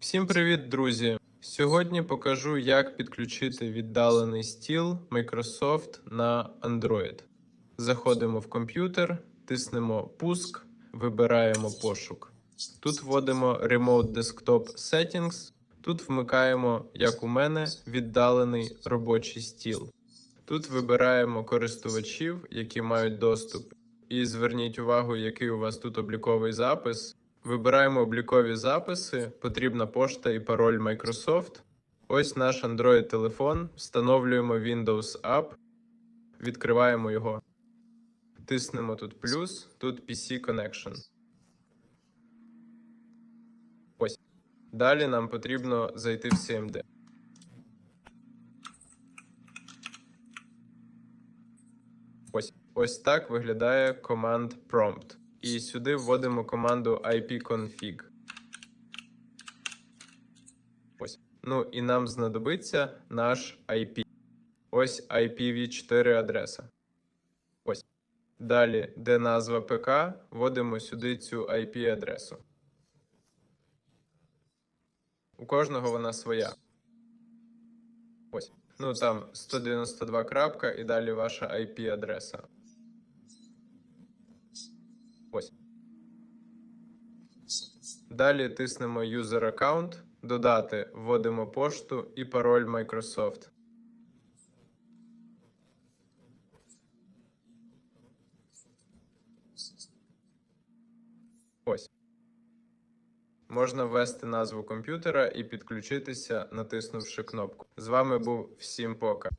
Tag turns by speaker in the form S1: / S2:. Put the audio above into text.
S1: Всім привіт, друзі! Сьогодні покажу, як підключити віддалений стіл Microsoft на Android. Заходимо в комп'ютер, тиснемо пуск, вибираємо пошук. Тут вводимо Remote Desktop Settings. Тут вмикаємо, як у мене, віддалений робочий стіл. Тут вибираємо користувачів, які мають доступ. І зверніть увагу, який у вас тут обліковий запис. Вибираємо облікові записи, потрібна пошта і пароль Microsoft. Ось наш Android телефон. Встановлюємо Windows App, відкриваємо його. Тиснемо тут плюс, тут PC Connection. Ось. Далі нам потрібно зайти в CMD. Ось. Ось так виглядає команд prompt. І сюди вводимо команду ipconfig. Ось. Ну і нам знадобиться наш IP. Ось IPv4 адреса. Ось. Далі, де назва ПК, вводимо сюди цю IP-адресу. У кожного вона своя. Ось. Ну там 192 крапка і далі ваша IP-адреса. Ось. Далі тиснемо User Account, додати, вводимо пошту і пароль Microsoft. Ось. Можна ввести назву комп'ютера і підключитися, натиснувши кнопку. З вами був всім пока.